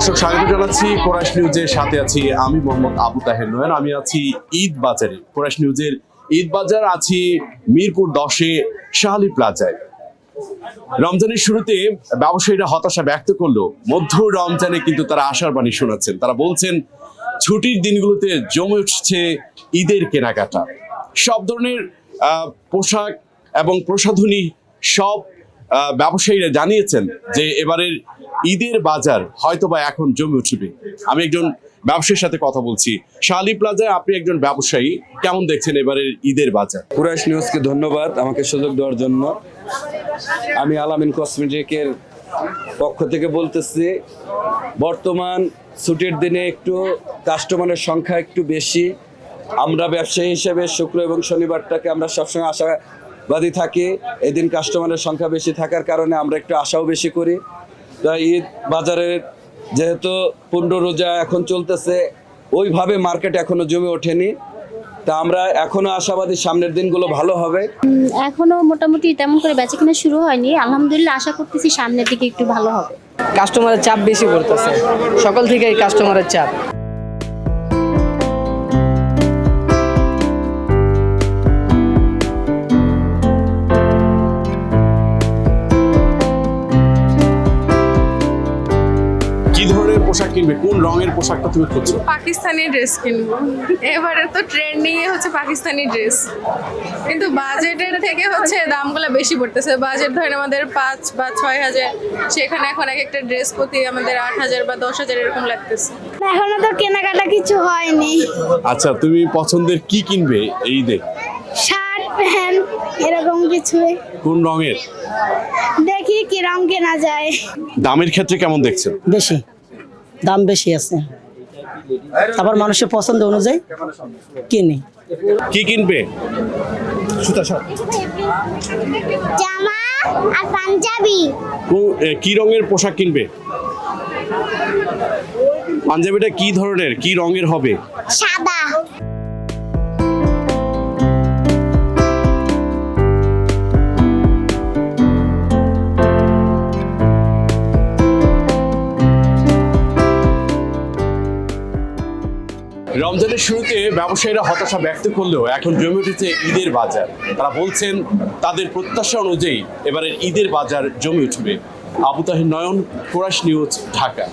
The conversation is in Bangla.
দর্শক, স্বাগত জানাচ্ছি কোরাস নিউজের সাথে আছি আমি মোহাম্মদ আবু তাহের নয়ন আমি আছি ঈদ বাজারে কোরাস নিউজের ঈদ বাজার আছি মিরপুর দশে শাহালি প্লাজায়। রমজানের শুরুতে ব্যবসায়ীরা হতাশা ব্যক্ত করল। মধ্য রমজানে কিন্তু তারা আশার বাণী শোনাচ্ছেন। তারা বলছেন, ছুটির দিনগুলোতে জমে উঠছে ঈদের কেনাকাটা। সব ধরনের পোশাক এবং প্রসাধনী সব ব্যবসায়ীরা জানিয়েছেন যে এবারের ঈদের বাজার হয়তোবা এখন জমে উঠবে। আমি একজন ব্যবসায়ীর সাথে কথা বলছি। শালি প্লাজায় আপনি একজন ব্যবসায়ী, কেমন দেখছেন এবারের ঈদের বাজার? কুরাইশ নিউজকে ধন্যবাদ আমাকে সুযোগ দেওয়ার জন্য। আমি আলামিন কসমেটিকের পক্ষ থেকে বলতেছি, বর্তমান ছুটির দিনে একটু কাস্টমারের সংখ্যা একটু বেশি। আমরা ব্যবসায়ী হিসেবে শুক্র এবং শনিবারটাকে আমরা সবসময় আশাবাদী থাকি। এদিন কাস্টমারের সংখ্যা বেশি থাকার কারণে আমরা একটু আশাও বেশি করি। তাই ঈদ বাজারের যেহেতু পনেরো রোজা এখন চলতেছে ওইভাবে মার্কেট এখনও জমে ওঠেনি। তা আমরা এখনও আশাবাদী সামনের দিনগুলো ভালো হবে। এখনও মোটামুটি তেমন করে বেচা কিনা শুরু হয়নি। আলহামদুলিল্লাহ আশা করতেছি সামনের দিকে একটু ভালো হবে। কাস্টমারের চাপ বেশি পড়তেছে। সকল থেকে কাস্টমারের চাপ। পোশাক কিনবে? কোন রঙের পোশাকটা তুমি খুঁজছো? পাকিস্তানি ড্রেস কিনবো। এবারে তো ট্রেন্ডিং এ হচ্ছে পাকিস্তানি ড্রেস। কিন্তু বাজেটের থেকে হচ্ছে দামগুলো বেশি পড়তেছে। বাজেট ধরেন আমাদের পাঁচ বা ছয় হাজার সেখানে এখন এক একটা ড্রেস প্রতি আমাদের আট হাজার বা দশ হাজার এরকম লাগতেছে। এখনও তো কেনাকাটা কিছু হয়নি। আচ্ছা তুমি পছন্দের কি কিনবে এই ঈদে শার্ট প্যান্ট এরকম কিছু কোন রঙের? দেখি কি রং কেনা যায়। দামের ক্ষেত্রে কেমন দেখছেন? বেশি। দাম বেশি আছে। আবার মানুষের পছন্দ অনুযায়ী কিনে। কি কিনবে? জামা আর পাঞ্জাবি। কো- কি রঙের পোশাক কিনবে? পাঞ্জাবিটা কি ধরনের? কি রঙের হবে? সাদা। রমজানের শুরুতে ব্যবসায়ীরা হতাশা ব্যক্ত করলেও এখন জমে উঠেছে ঈদের বাজার। তারা বলছেন, তাদের প্রত্যাশা অনুযায়ী এবারের ঈদের বাজার জমে উঠবে। Abu Tahir Nayan, chorus news, Dhaka.